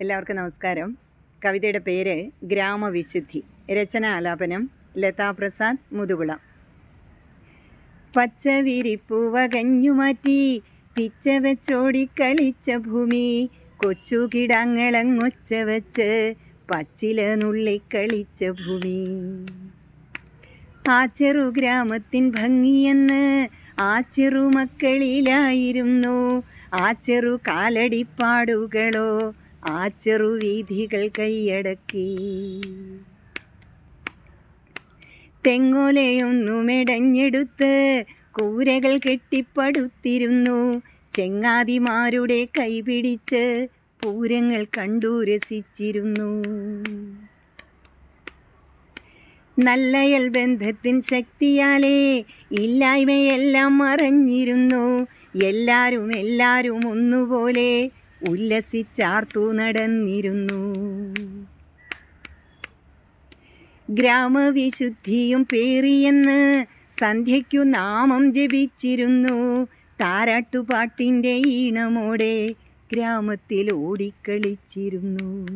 എല്ലാവർക്കും നമസ്കാരം. കവിതയുടെ പേര് ഗ്രാമവിശുദ്ധി. രചന ആലാപനം ലതാപ്രസാദ് മുതുകുളം. പച്ച വിരിപ്പു വകഞ്ഞുമാറ്റി പിച്ച വെച്ചോടി കളിച്ച ഭൂമി. കൊച്ചു കിടങ്ങളങ്ങൊച്ച വെച്ച് പച്ചില നുള്ളിക്കളിച്ച ഭൂമി. ആ ചെറു ഗ്രാമത്തിൻ ഭംഗിയെന്ന് ആ ചെറു മക്കളിലായിരുന്നു. ആ ചെറു കാലടിപ്പാടുകളോ ആ ചെറുവീഥികൾ കൈയടക്കി. തെങ്ങോലയൊന്നുമെടഞ്ഞെടുത്ത് കൂരകൾ കെട്ടിപ്പടുത്തിരുന്നു. ചെങ്ങാതിമാരുടെ കൈപിടിച്ച് പൂരങ്ങൾ കണ്ടു രസിച്ചിരുന്നു. നല്ലയൽ ബന്ധത്തിൻ ശക്തിയാലേ ഇല്ലായ്മയെല്ലാം മറഞ്ഞിരുന്നു. എല്ലാരും എല്ലാരും ഒന്നുപോലെ ഉല്ലസിച്ചാർത്തു നടന്നിരുന്നു. ഗ്രാമവിശുദ്ധിയും പേറിയെന്ന് സന്ധ്യയ്ക്കു നാമം ജപിച്ചിരുന്നു. താരാട്ടുപാട്ടിന്റെ ഈണമോടെ ഗ്രാമത്തിൽ ഓടിക്കളിച്ചിരുന്നു.